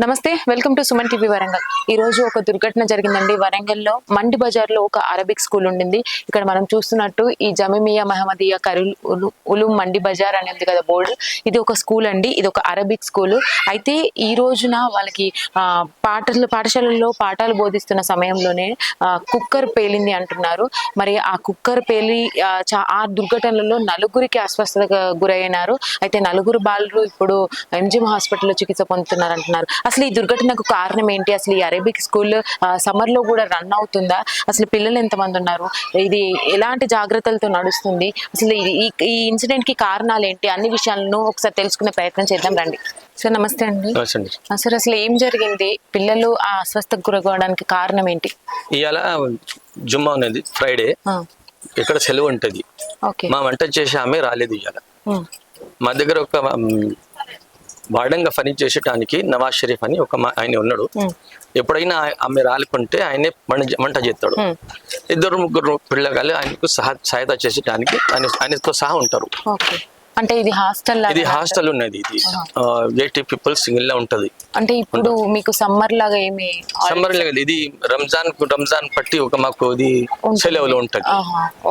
నమస్తే welcome to Suman TV Warangal. ఈ రోజు ఒక దుర్ఘటన జరిగిందండి. వరంగల్లో మండి బజార్లో ఒక అరబిక్ స్కూల్ ఉండింది. ఇక్కడ మనం చూస్తున్నట్టు ఈ జమిమియా మహమ్మదియా కరుల్ ఉలు- ఉలుం మండి బజార్ అని ఉంది కదా బోర్డు. ఇది ఒక స్కూల్ అండి. ఇది ఒక అరబిక్ స్కూల్. అయితే ఈ రోజున వాళ్ళకి ఆ, పాటలు పాఠశాలల్లో పాఠాలు బోధిస్తున్న సమయంలోనే కుక్కర్ పేలింది అంటున్నారు. మరి ఆ కుక్కర్ పేలి ఆ, చా- దుర్ఘటనలో నలుగురికి అస్వస్థతకు గురైనారు. అయితే నలుగురు బాలురు ఇప్పుడు ఎంజిఎం హాస్పిటల్లో చికిత్స పొందుతున్నారు అంటున్నారు అసలు ఈ దుర్ఘటనకు కారణం ఏంటి? అసలు ఈ అరేబిక్ స్కూల్ సమ్మర్లో కూడా రన్ అవుతుందా? అసలు పిల్లలు ఎంతమంది ఉన్నారు? ఇది ఎలాంటి జాగ్రత్తలతో నడుస్తుంది? అసలు ఈ- ఈ ఈ ఇన్సిడెంట్కి కారణాలు ఏంటి? అన్ని విషయాలను ఒకసారి తెలుసుకునే ప్రయత్నం చేద్దాం రండి. సార్ నమస్తే అండి. సార్ అసలు ఏం జరిగింది? పిల్లలు ఆ అస్వస్థకు గురవడానికి కారణం ఏంటి? ఇవాళ జుమ్మా ఉన్నది ఫ్రైడే ఇక్కడ సెలవు ఉంటది. ఓకే. మా వంట చేసే ఆమె రాలేదు ఇవాళ. మా దగ్గర ఒక వార్డంగా పని చేసేటానికి నవాజ్ షరీఫ్ అని ఒక ఆయన ఉన్నాడు. ఎప్పుడైనా ఆమె రాలుకుంటే ఆయనే వంట చేస్తాడు. ఇద్దరు ముగ్గురు పిల్లగాలు ఆయనకు సహా సహాయత చేసేటానికి ఆయన ఆయనతో సహా ఉంటారు. అంటే ఇది హాస్టల్ ఇది హాస్టల్ ఉన్నది ఇది. ఎయిటీ పీపుల్ సింగిల్ లా ఉంటది. అంటే ఇప్పుడు మీకు సమ్మర్ లాగా ఏమి సమ్మర్ లేదు. ఇది రంజాన్ రంజాన్ పట్టి ఒక మాకు ఇది సెలవులు ఉంటది.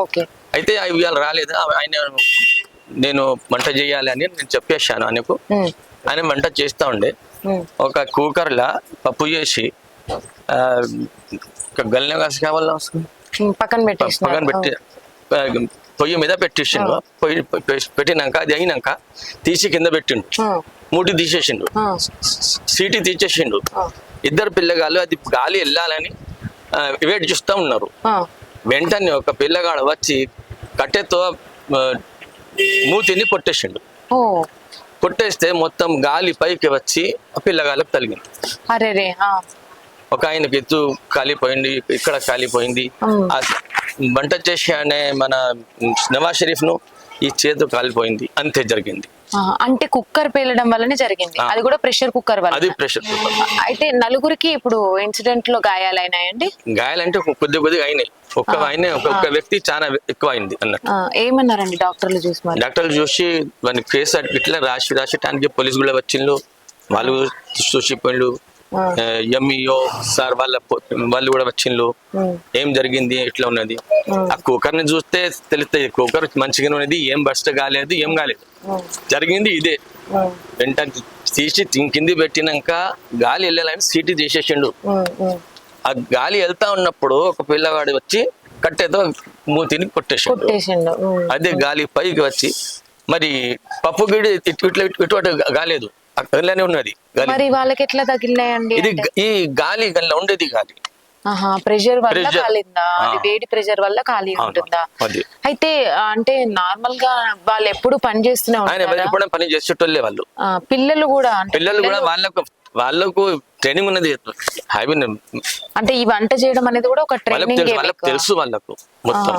ఓకే. అయితే ఇవాళ రాలేదు? ఆయన నేను వంట చేయాలి అని నేను చెప్పేశాను ఆయనకు. ఆయన వంట చేస్తా ఉండే. ఒక కుక్కర్లా పప్పు చేసి గల్లె కాసి కావాలా పక్కన పక్కన పెట్టి పొయ్యి మీద పెట్టేసిండు పొయ్యి పెట్టినాక అది అయినాక తీసి కింద పెట్టిండు మూటి తీసేసిండు సీటీ తీసేసిండు ఇద్దరు పిల్లగాళ్ళు అది గాలి వెళ్ళాలని వెయిట్ చూస్తూ ఉన్నారు. వెంటనే ఒక పిల్లగాడు వచ్చి కట్టెతో మూతిని కొట్టేసిండు. కొట్టేస్తే మొత్తం గాలి పైకి వచ్చి ఆ పిల్లగాళ్ళకి తలిగింది అరే ఒక ఆయనకి ఎత్తు కాలిపోయింది ఇక్కడ కాలిపోయింది. ఆ వంట చేసి అనే మన నవాజ్ షరీఫ్ను ఈ చేతు కాలిపోయింది అంతే జరిగింది. అంటే కుక్కర్ పేలడం వల్లనే జరిగింది. అది కూడా ప్రెషర్ కుక్కర్ వల్ల. అది ప్రెషర్ అయితే నలుగురికి ఇప్పుడు ఇన్సిడెంట్లో గాయాలైనాయండి? గాయాలంటే కొద్ది కొద్దిగా అయినాయి. ఒక్క ఆయన ఒక్కొక్క వ్యక్తి చాలా ఎక్కువ అయింది అన్నట్టు ఏమన్నారండి డాక్టర్లు చూసి డాక్టర్లు చూసి వాని కేసు ఇట్లా రాసి రాసటానికి పోలీసు కూడా వచ్చిండ్రు వాళ్ళు చూసిపోయిండు. ఎంఈఓ సార్ వాళ్ళ వాళ్ళు కూడా వచ్చిండ్రు ఏం జరిగింది ఎట్లా ఉన్నది? ఆ కుక్కర్ని చూస్తే తెలుస్తుంది కుక్కర్ మంచిగానే ఉన్నది ఏం బస్ట్ కాలేదు ఏం కాలేదు. జరిగింది ఇదే. వెంటనే తీసి కింది పెట్టినాక గాలి వెళ్ళాలని సీటీ తీసేసిండు. ఆ గాలి వెళ్తా ఉన్నప్పుడు ఒక పిల్లవాడు వచ్చి కట్టెతో మూతిని కొట్టేసిండు. అదే గాలి పైకి వచ్చి మరి పప్పు గిడి ఇటు ఇట్లా ఇటు ఇటు అటు కాలేదు అక్కడనే ఉన్నది మరి వాళ్ళకి ఎట్లా తగిలినాయండి ఇది ఈ గాలి గల్ల ఉండేది గాలి. ప్రెషర్ వల్ల. కాలిందా. వేడి ప్రెషర్ వల్ల ఖాళీ అవును. ఉంటుందా? అయితే అంటే నార్మల్గా వాళ్ళు ఎప్పుడు పని చేస్తూనే ఉంటారా? పని చేసేటోళ్ళే వాళ్ళు. పిల్లలు కూడా పిల్లలు కూడా వాళ్ళకు వాళ్ళకు ట్రైనింగ్ ఉన్నది హ్యావీ అంటే ఈ వంట చేయడం అనేది కూడా ఒక ట్రైనింగ్ వాళ్ళకు తెలుసు వాళ్ళకు మొత్తం.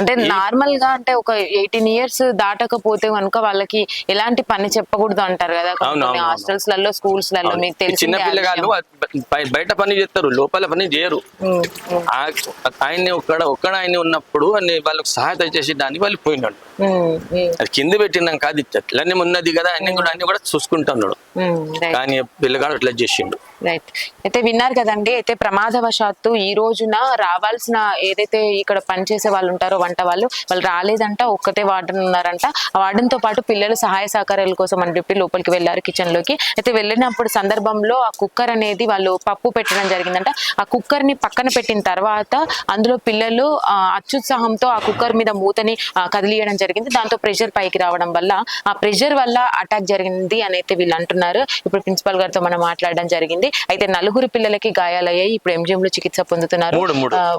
అంటే నార్మల్గా అంటే ఒక ఎయిటీన్ ఇయర్స్ దాటకపోతే కనుక వాళ్ళకి ఎలాంటి పని చెప్పకూడదు అంటారు కదా. హాస్టల్స్లలో స్కూల్స్లలో మీకు ఈ చిన్న పిల్లగాళ్ళు బయట పని చేస్తారు లోపల పని చేయరు. ఆయన్ని ఒక్కడ ఒక్కడ ఆయన ఉన్నప్పుడు అని వాళ్ళకి సహాయత చేసి దాన్ని వాళ్ళు పోయినాడు అది కింద పెట్టినాక అది అట్లనే ఉన్నది కదా అన్ని కూడా అన్ని కూడా చూసుకుంటున్నాడు. కానీ పిల్లగాడు అట్లా చేసిండు. రైట్ అయితే విన్నారు కదండి అయితే ప్రమాదవశాత్తు ఈ రోజున రావాల్సిన ఏదైతే ఇక్కడ పనిచేసే వాళ్ళు ఉంటారో వంట వాళ్ళు. వాళ్ళు రాలేదంట ఒక్కతే వార్డెన్ ఉన్నారంట. ఆ వార్డెన్తో పాటు పిల్లలు సహాయ సహకారాల కోసం అని చెప్పి లోపలికి వెళ్ళారు కిచెన్లోకి. అయితే వెళ్ళినప్పుడు సందర్భంలో ఆ కుక్కర్ అనేది వాళ్ళు పప్పు పెట్టడం జరిగిందంట. ఆ కుక్కర్ని పక్కన పెట్టిన తర్వాత అందులో పిల్లలు అత్యుత్సాహంతో ఆ కుక్కర్ మీద మూతని కదిలియడం జరిగింది. దాంతో ప్రెషర్ పైకి రావడం వల్ల ఆ ప్రెషర్ వల్ల అటాక్ జరిగింది అని అయితే వీళ్ళు అంటున్నారు. ఇప్పుడు ప్రిన్సిపల్ గారితో మనం మాట్లాడడం జరిగింది. అయితే నలుగురు పిల్లలకి గాయాలయ్యాయి. ఇప్పుడు MGM లో చికిత్స పొందుతున్నారు.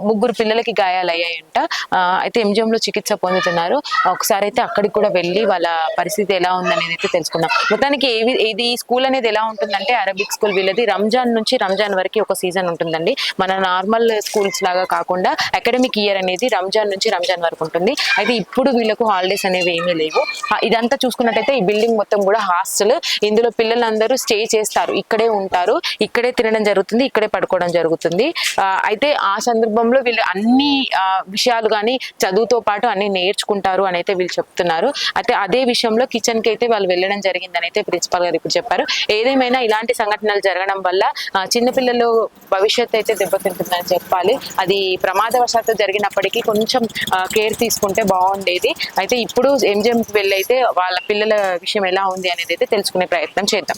ముగ్గురు పిల్లలకి గాయాలయ్యాయంట. ఆ, అయితే ఎంజిఎంలో చికిత్స పొందుతున్నారు. ఒకసారి అయితే అక్కడికి కూడా వెళ్ళి వాళ్ళ పరిస్థితి ఎలా ఉందనేది అయితే తెలుసుకుందాం. మొత్తానికి ఏవి ఇది స్కూల్ అనేది ఎలా ఉంటుందంటే అరబిక్ స్కూల్ వీళ్ళది. రంజాన్ నుంచి రంజాన్ వరకు ఒక సీజన్ ఉంటుందండి. మన నార్మల్ స్కూల్స్ లాగా కాకుండా అకాడమిక్ ఇయర్ అనేది రంజాన్ నుంచి రంజాన్ వరకు ఉంటుంది. అయితే ఇప్పుడు వీళ్ళకు హాలిడేస్ అనేవి ఏమీ లేవు. ఇదంతా చూసుకున్నట్టయితే ఈ బిల్డింగ్ మొత్తం కూడా హాస్టల్. ఇందులో పిల్లలందరూ స్టే చేస్తారు. ఇక్కడే ఉంటారు. ఇక్కడే తినడం జరుగుతుంది. ఇక్కడే పడుకోవడం జరుగుతుంది. అయితే ఆ సందర్భంలో వీళ్ళు అన్ని విషయాలు కానీ చదువుతో పాటు అన్ని నేర్చుకుంటారు అని అయితే వీళ్ళు చెప్తున్నారు. అయితే అదే విషయంలో కిచెన్కి అయితే వాళ్ళు వెళ్ళడం జరిగిందని అయితే ప్రిన్సిపాల్ గారు ఇప్పుడు చెప్పారు. ఏదేమైనా ఇలాంటి సంఘటనలు జరగడం వల్ల చిన్నపిల్లలు భవిష్యత్తు అయితే దెబ్బతింటుందని చెప్పాలి. అది ప్రమాదవశాత్తు జరిగినప్పటికీ కొంచెం కేర్ తీసుకుంటే బాగుండేది. అయితే ఇప్పుడు ఎంజిఎంకి వెళ్ళి అయితే వాళ్ళ పిల్లల విషయం ఎలా ఉంది అనేది అయితే తెలుసుకునే ప్రయత్నం చేద్దాం.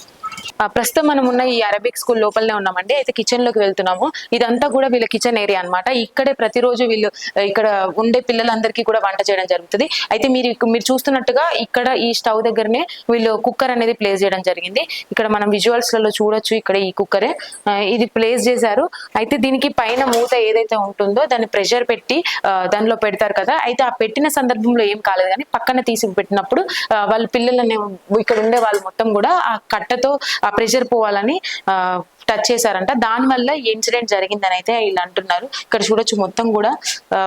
ప్రస్తుతం మనం ఉన్న ఈ అరబిక్ స్కూల్ లోపలనే ఉన్నామండి. అయితే కిచెన్లోకి వెళ్తున్నాము. ఇదంతా కూడా వీళ్ళ కిచెన్ ఏరియా అన్నమాట. ఇక్కడే ప్రతిరోజు వీళ్ళు ఇక్కడ ఉండే పిల్లలందరికీ కూడా వంట చేయడం జరుగుతుంది. అయితే మీరు మీరు చూస్తున్నట్టుగా ఇక్కడ ఈ స్టవ్ దగ్గరనే వీళ్ళు కుక్కర్ అనేది ప్లేస్ చేయడం జరిగింది. ఇక్కడ మనం విజువల్స్లలో చూడొచ్చు ఇక్కడ ఈ కుక్కరే. ఇది ప్లేస్ చేశారు. అయితే దీనికి పైన మూత ఏదైతే ఉంటుందో దాన్ని ప్రెషర్ పెట్టి దానిలో పెడతారు కదా. అయితే ఆ పెట్టిన సందర్భంలో ఏం కాలేదు కానీ పక్కన తీసి పెట్టినప్పుడు వాళ్ళ పిల్లలనే ఇక్కడ ఉండే వాళ్ళు మొత్తం కూడా ఆ కట్టతో ఆ ప్రెషర్ పోవాలని ఆ, టచ్ చేశారంట. దానివల్ల ఈ ఇన్సిడెంట్ జరిగిందని అయితే వీళ్ళు అంటున్నారు. ఇక్కడ చూడొచ్చు మొత్తం కూడా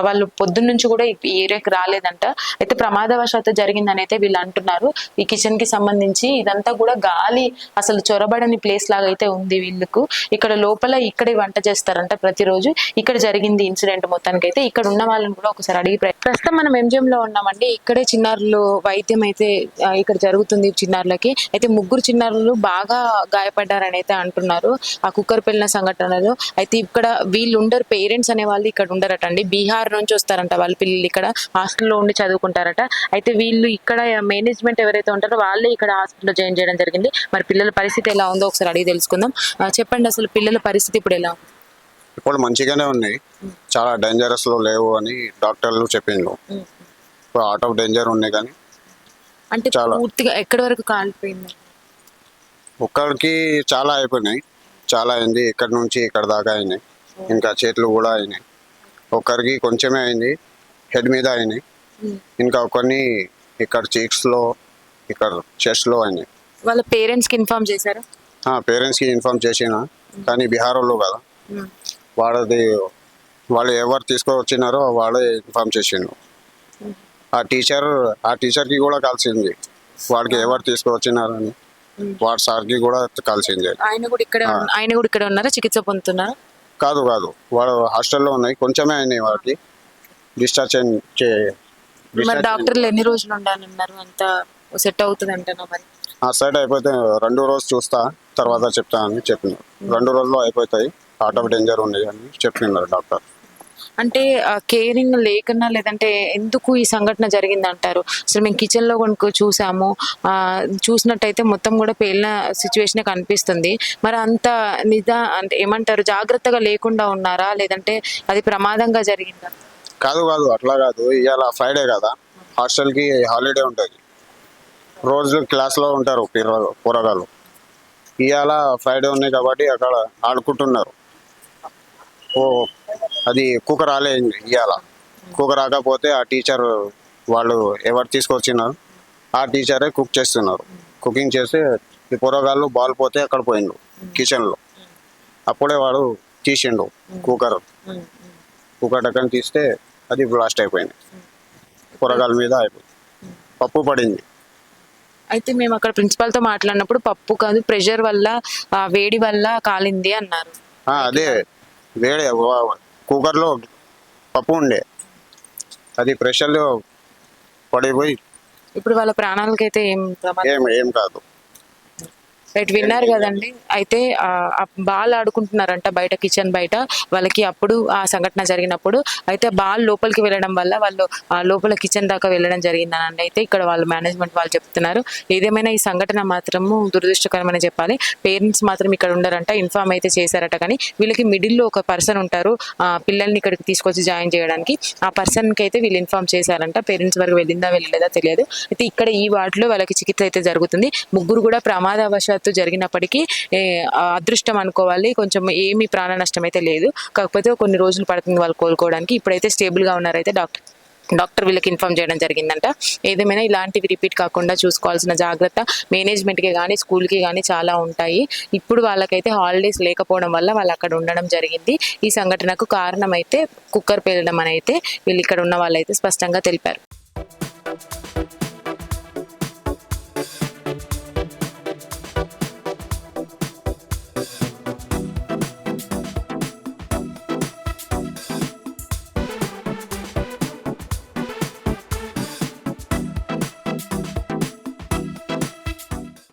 వాళ్ళు పొద్దున్న నుంచి కూడా ఈ ఏరియాకి రాలేదంట. అయితే ప్రమాదవశాత్తు జరిగిందని అయితే వీళ్ళు అంటున్నారు. ఈ కిచెన్కి సంబంధించి ఇదంతా కూడా గాలి అసలు చొరబడని ప్లేస్ లాగా అయితే ఉంది వీళ్ళకు. ఇక్కడ లోపల ఇక్కడే వంట చేస్తారంట ప్రతిరోజు. ఇక్కడ జరిగింది ఇన్సిడెంట్ మొత్తానికి అయితే ఇక్కడ ఉన్న వాళ్ళని కూడా ఒకసారి అడిగి ప్రస్తుతం మనం ఎంజిఎం లో ఉన్నామండి. ఇక్కడే చిన్నారులు వైద్యం అయితే ఇక్కడ జరుగుతుంది చిన్నారులకి. అయితే ముగ్గురు చిన్నారులు బాగా గాయపడ్డారని అయితే అంటున్నారు. ఆ కుక్కర్ పెళ్ళిన సంఘటనలో అయితే ఇక్కడ వీళ్ళు ఉండరు పేరెంట్స్ అనే వాళ్ళు ఇక్కడ ఉండరట అండి బీహార్ నుంచి వస్తారంట వాళ్ళ పిల్లలు ఇక్కడ హాస్టల్లో ఉండి చదువుకుంటారట. అయితే వీళ్ళు ఇక్కడ మేనేజ్మెంట్ ఎవరైతే ఉంటారో వాళ్ళే ఇక్కడ హాస్పిటల్లో జాయిన్ చేయడం జరిగింది. మరి పిల్లల పరిస్థితి ఎలా ఉందో ఒకసారి అడిగి తెలుసుకుందాం. చెప్పండి అసలు పిల్లల పరిస్థితి ఇప్పుడు ఎలా ఉంది? ఇప్పుడు మంచిగానే ఉన్నాయి. చాలా డేంజరస్లో లేవు అని డాక్టర్లు చెప్పిండ్రు. ఇప్పుడు అవుట్ ఆఫ్ డేంజర్ ఉన్నాయి కానీ అంటే చాలా. పూర్తిగా ఎక్కడి వరకు కాలిపోయింది? ఒక్కడికి చాలా అయిపోయినాయి. చాలా అయింది. ఇక్కడ నుంచి ఇక్కడ దాకా అయినాయి. ఇంకా చేతులు కూడా అయినాయి. ఒక్కరికి కొంచెమే అయింది. హెడ్ మీద అయినాయి. ఇంకా ఒకరిని ఇక్కడ cheeks లో ఇక్కడ chest లో అయినాయి. వాళ్ళ పేరెంట్స్కి ఇన్ఫార్మ్ చేశారు? పేరెంట్స్కి ఇన్ఫార్మ్ చేసిన. కానీ బీహార్ వాళ్ళు కదా వాళ్ళది వాళ్ళు ఎవరు తీసుకొచ్చినారో వాళ్ళే ఇన్ఫార్మ్ చేసిండు ఆ టీచర్ ఆ టీచర్కి కూడా కలిసింది. వాడికి ఎవరు తీసుకొచ్చినారని. వాడు సార్కి కూడా కలిసింది ఆయన కూడా ఇక్కడ ఆయన కూడా ఇక్కడ ఉన్నారా? చికిత్స పొందుతున్నారా? కాదు కాదు. వాడు హాస్టల్లో ఉన్నాయి. కొంచెమే అయినాయి వాడికి. డిశ్చార్జ్ చే- మరి డాక్టర్లు ఎన్ని రోజులు ఉండాలన్నారు? అంత సెట్ అవుతుంది అంటనా మరి? ఆ సైడ్ అయిపోతే రెండు రోజు చూస్తా. తర్వాత చెప్తా అని చెప్పినారు. రెండు రోజుల్లో అయిపోతాయి. అవుట్ ఆఫ్ డేంజర్ ఉన్నాయి అని చెప్పినారు డాక్టర్. అంటే కేరింగ్ లేకున్నా లేదంటే ఎందుకు ఈ సంఘటన జరిగింది అంటారు అసలు మేము కిచెన్లో కొనుక్కు కొనుక్కో చూసాము చూసినట్టయితే మొత్తం కూడా పేలిన సిచ్యువేషన్ కనిపిస్తుంది. మరి అంత నిదా అంటే ఏమంటారు? జాగ్రత్తగా లేకుండా ఉన్నారా? లేదంటే అది ప్రమాదంగా జరిగిందా? కాదు కాదు. అట్లా కాదు. ఇవాళ ఫ్రైడే కదా. హాస్టల్కి హాలిడే ఉంటుంది. రోజు క్లాస్లో ఉంటారు పిల్లలు కూరగాయలు. ఇవాళ ఫ్రైడే ఉన్నాయి కాబట్టి అక్కడ ఆడుకుంటున్నారు. అది కుక్క రాలేదు ఇవాళ కుక్క రాకపోతే ఆ టీచర్ వాళ్ళు ఎవరు తీసుకొచ్చినారు? ఆ టీచరే కుక్ చేస్తున్నారు. కుకింగ్ చేసి ఈ కూరగాయలు బాల్ పోతే అక్కడ పోయిండు కిచెన్లో. అప్పుడే వాడు తీసిండు కుక్కర్. కుక్కర్ టక్కన తీస్తే అది బ్లాస్ట్ అయిపోయింది. కూరగాయల మీద అయిపోయింది పప్పు పడింది. అయితే మేము అక్కడ ప్రిన్సిపాల్తో మాట్లాడినప్పుడు పప్పు కాదు ప్రెషర్ వల్ల ఆ, వేడి వల్ల కాలింది అన్నారు. అదే. వేడే కుక్కర్లో పప్పు ఉండే. అది ప్రెషర్లో పడిపోయి ఇప్పుడు వాళ్ళ ప్రాణాలకైతే ఏం ఏం కాదు. రైట్ విన్నారు కదండి. అయితే బాల్ ఆడుకుంటున్నారంట బయట కిచెన్ బయట. వాళ్ళకి అప్పుడు ఆ సంఘటన జరిగినప్పుడు. అయితే బాల్ లోపలికి వెళ్ళడం వల్ల వాళ్ళు ఆ లోపల కిచెన్ దాకా వెళ్ళడం జరిగిందనండి. అయితే ఇక్కడ వాళ్ళు మేనేజ్మెంట్ వాళ్ళు చెప్తున్నారు. ఏదేమైనా ఈ సంఘటన మాత్రము దురదృష్టకరమని చెప్పాలి. పేరెంట్స్ మాత్రం ఇక్కడ ఉండరంట ఇన్ఫార్మ్ అయితే చేశారట. కానీ వీళ్ళకి మిడిల్లో ఒక పర్సన్ ఉంటారు. ఆ పిల్లల్ని ఇక్కడికి తీసుకొచ్చి జాయిన్ చేయడానికి. ఆ పర్సన్కి అయితే వీళ్ళు ఇన్ఫార్మ్ చేశారంట. పేరెంట్స్ వరకు వెళ్ళిందా వెళ్ళలేదా తెలియదు. అయితే ఇక్కడ ఈ వార్డులో వాళ్ళకి చికిత్స అయితే జరుగుతుంది. ముగ్గురు కూడా ప్రమాదవశాత్తు జరిగినప్పటికీ అదృష్టం అనుకోవాలి. కొంచెం ఏమీ ప్రాణ నష్టం అయితే లేదు. కాకపోతే కొన్ని రోజులు పడుతుంది వాళ్ళు కోలుకోవడానికి. ఇప్పుడైతే స్టేబుల్గా ఉన్నారైతే డాక్టర్ డాక్టర్ వీళ్ళకి ఇన్ఫార్మ్ చేయడం జరిగిందంట. ఏదేమైనా ఇలాంటివి రిపీట్ కాకుండా చూసుకోవాల్సిన జాగ్రత్త మేనేజ్మెంట్కి కానీ స్కూల్కి కానీ చాలా ఉంటాయి. ఇప్పుడు వాళ్ళకైతే హాలిడేస్ లేకపోవడం వల్ల వాళ్ళు అక్కడ ఉండడం జరిగింది. ఈ సంఘటనకు కారణం అయితే కుక్కర్ పేలడం అని అయితే వీళ్ళు ఇక్కడ ఉన్న వాళ్ళైతే స్పష్టంగా తెలిపారు.